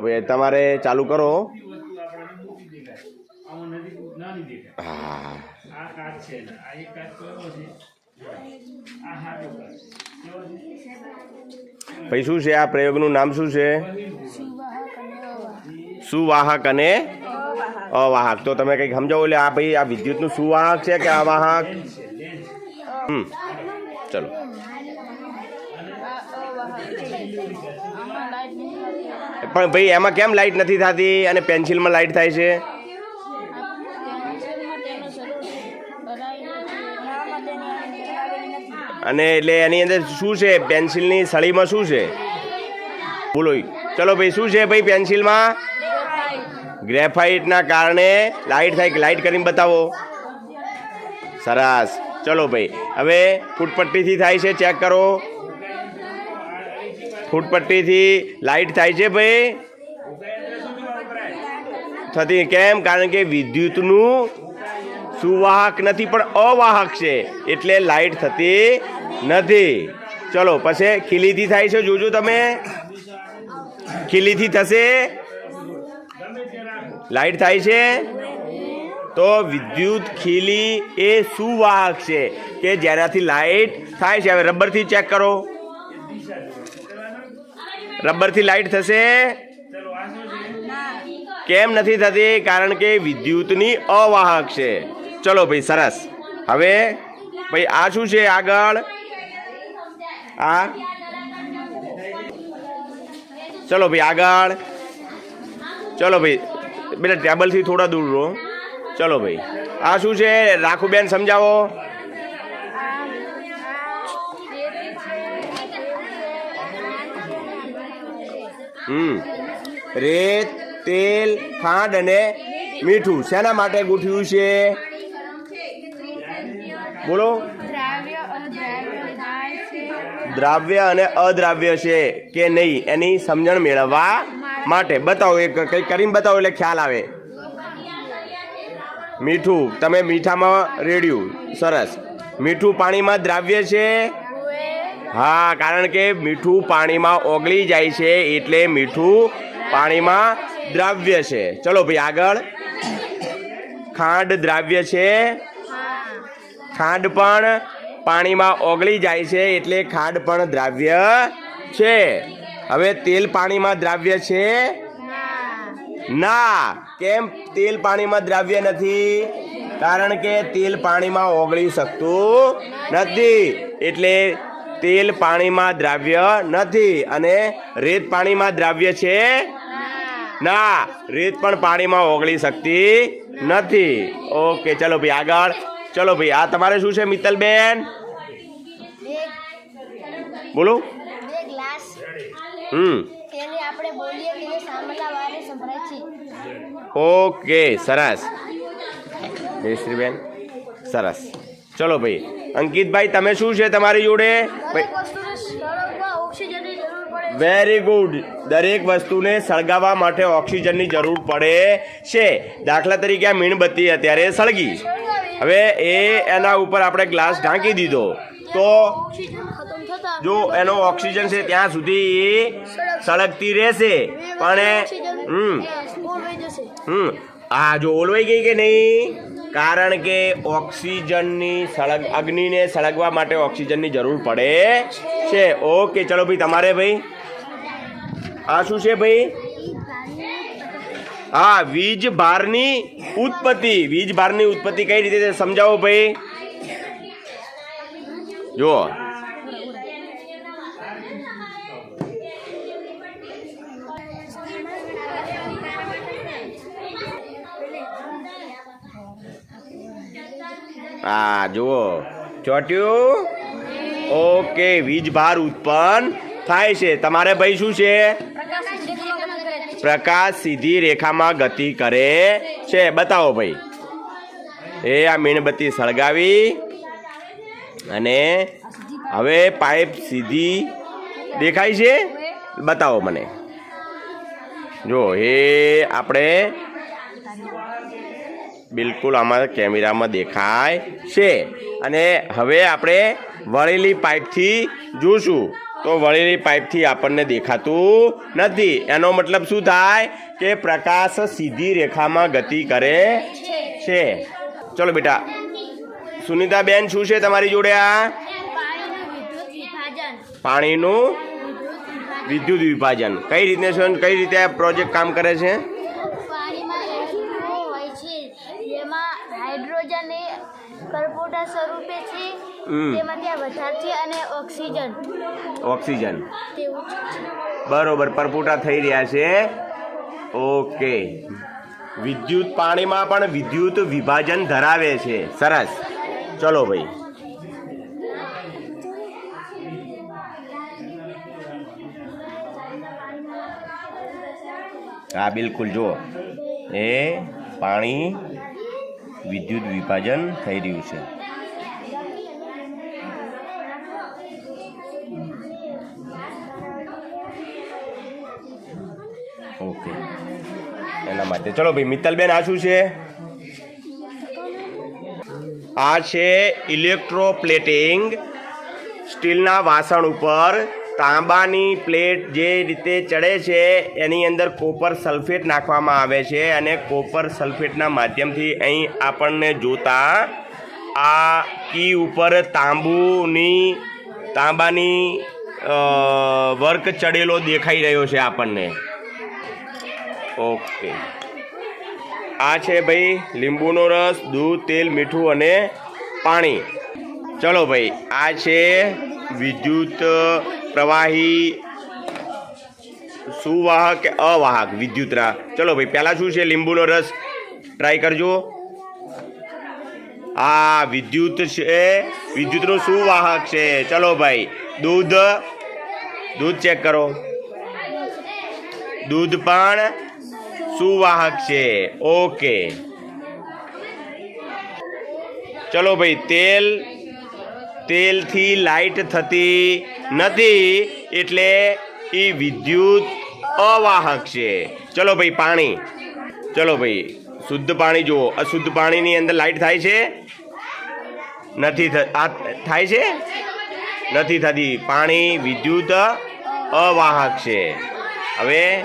હવે તમારે ચાલુ કરો. ભાઈ, શું છે આ પ્રયોગનું નામ શું છે? સુવાહક અને અવાહક. તો તમે કંઈક સમજાવો, એટલે આ ભાઈ, આ વિદ્યુતનું સુવાહક છે કે અવાહક? હમ. ચલો. પણ ભાઈ, એમાં કેમ લાઈટ નથી થતી અને પેન્સિલમાં લાઈટ થાય છે? અને એટલે એની અંદર શું છે? પેન્સિલની સળીમાં શું છે? બોલો ચલો ભાઈ, શું છે ભાઈ પેન્સિલમાં ગ્રેફાઇટના કારણે લાઈટ થાય લાઇટ કરીને બતાવો. સરસ. ચલો ભાઈ, હવે ફૂટપટ્ટીથી થાય છે ચેક કરો. ફૂટપટ્ટીથી લાઈટ થાય છે ભાઈ. થતી કેમ? કારણ કે વિદ્યુતનું સુવાહક નથી, પણ અવાહક છે. એટલે લાઈટ થતી નથી. ચલો, પછી ખીલીથી થાય છે. જોજો તમે. ખીલીથી થશે. લાઈટ થાય છે. તો વિદ્યુત ખીલી એ સુવાહક છે કે જેનાથી લાઈટ થાય છે. હવે રબરથી ચેક કરો. રબરથી લાઈટ થશે? કેમ નથી થતી? કારણ કે વિદ્યુતની અવાહક છે. ચલો ભાઈ, સરસ. હવે ભાઈ, આ શું છે આગળ? આ? ચલો ભાઈ, આગળ. ચલો ભાઈ, બેટા, ટેબલથી થોડા દૂર રહો. ચલો ભાઈ, આ શું છે? રાખુબેન, સમજાવો. હમ. રેત તેલ, ખાંડ અને મીઠું. શેના માટે ગૂંથ્યું છે? બોલો. દ્રાવ્ય અને અદ્રાવ્ય છે કે નહીં, એની સમજણ મેળવવા માટે. બતાવો, એક કંઈક કરીને બતાવો એટલે ખ્યાલ આવે. મીઠું. તમે મીઠામાં રેડ્યું. સરસ. મીઠું પાણીમાં દ્રાવ્ય છે? હા, કારણ કે મીઠું પાણીમાં ઓગળી જાય છે એટલે મીઠું પાણીમાં દ્રાવ્ય છે. ચલો ભાઈ આગળ. ખાંડ દ્રાવ્ય છે. ખાંડ પણ પાણીમાં ઓગળી જાય છે એટલે ખાંડ પણ દ્રાવ્ય છે. હવે તેલ પાણીમાં દ્રાવ્ય છે? ના. કેમ તેલ પાણીમાં દ્રાવ્ય નથી? કારણ કે તેલ પાણીમાં ઓગળી શકતું નથી. એટલે તેલ પાણીમાં દ્રાવ્ય નથી અને રેત પાણીમાં દ્રાવ્ય છે? ના. રેત પણ પાણીમાં ઓગળી શકતી નથી. ઓકે, ચલો ભાઈ આગળ. ચલો ભાઈ, આ તમારે શું છે, મિત્તલબેન? બોલો. હમ. ઓકે, સરસ. જયશ્રીબેન, સરસ. ચલો ભાઈ. અંકિતભાઈ તમે શું છે તમારી જોડે? વેરી ગુડ દરેક વસ્તુને સળગાવવા માટે ઓક્સિજનની જરૂર પડે છે. દાખલા તરીકે આ મીણબત્તી અત્યારે સળગી. હવે એ એના ઉપર આપણે ગ્લાસ ઢાંકી દીધો. તો જો એનો ઓક્સિજન છે ત્યાં સુધી એ સળગતી રહેશે. પણ હમ. હમ. આ જો ઓલવાઈ ગઈ કે નહીં? કારણ કે ઓક્સિજનની સળગ, અગ્નિને સળગવા માટે ઓક્સિજનની જરૂર પડે છે. ઓકે, ચલો ભાઈ, તમારે ભાઈ? આ શું છે ભાઈ? હા, વીજ ભારની ઉત્પત્તિ. વીજ ભારની ઉત્પત્તિ કઈ રીતે સમજાવો ભાઈ? જુઓ. હા, જુઓ. ચોટ્યું? ઓકે વીજભાર ઉત્પન્ન થાય છે. તમારે ભાઈ શું છે? પ્રકાશ સીધી રેખામાં ગતિ કરે છે. બતાવો ભાઈ. એ આ મીણબત્તી સળગાવી અને હવે પાઇપ સીધી દેખાય છે? બતાવો મને. જો એ આપણે બિલકુલ આમાં કેમેરામાં દેખાય છે. અને હવે આપણે વળેલી પાઇપથી જોશું. તો વળેલી પાઇપથી આપણને દેખાતું નથી. એનો મતલબ શું થાય કે પ્રકાશ સીધી રેખામાં ગતિ કરે છે. ચલો બેટા સુનિતા બેન શું છે તમારી જોડે આ? પાણીનું વિદ્યુત વિભાજન. કઈ રીતે કઈ રીતે આ પ્રોજેક્ટ કામ કરે છે પાણીમાં એટમો હોય છે જેમાં હાઇડ્રોજન એ કરપોટા સ્વરૂપે છે. હમ. આ વધાર છે અને ઓક્સિજન. ઓક્સિજન. બરોબર પરપોટા થઈ રહ્યા છે. ઓકે. વિદ્યુત પાણીમાં પણ વિદ્યુત વિભાજન ધરાવે છે. સરસ. ચલો ભાઈ. હા બિલકુલ જુઓ. એ પાણી વિદ્યુત વિભાજન થઈ રહ્યું છે. ઓકે. એના માટે. ચલો ભાઈ, મિત્તલબેન, આ શું છે? આ છે ઇલેક્ટ્રોપ્લેટિંગ સ્ટીલના વાસણ ઉપર તાંબાની પ્લેટ જે રીતે ચડે છે, એની અંદર કોપર સલ્ફેટ નાખવામાં આવે છે અને કોપર સલ્ફેટના માધ્યમથી અહીં આપણને જોતા આ કી ઉપર તાંબુની, તાંબાની વર્ક ચડેલો દેખાઈ રહ્યો છે આપણને. ઓકે. આ છે ભાઈ લીંબુનો રસ, દૂધ, તેલ, મીઠું અને પાણી. ચલો ભાઈ, આ છે વિદ્યુત પ્રવાહી સુવાહક કે અવાહક? વિદ્યુતરા ચલો ભાઈ, પહેલાં શું છે? લીંબુનો રસ ટ્રાય કરજો. આ વિદ્યુત છે, વિદ્યુતનો સુવાહક છે. ચલો ભાઈ, દૂધ દૂધ ચેક કરો. દૂધ પણ સુવાહક છે. ઓકે ચલો ભાઈ, તેલ, તેલથી લાઈટ થતી નથી, એટલે એ વિદ્યુત અવાહક છે. ચલો ભાઈ, પાણી. ચલો ભાઈ, શુદ્ધ પાણી જુઓ. અશુદ્ધ પાણીની અંદર લાઈટ થાય છે? નથી થાય છે? નથી થતી. પાણી વિદ્યુત અવાહક છે. હવે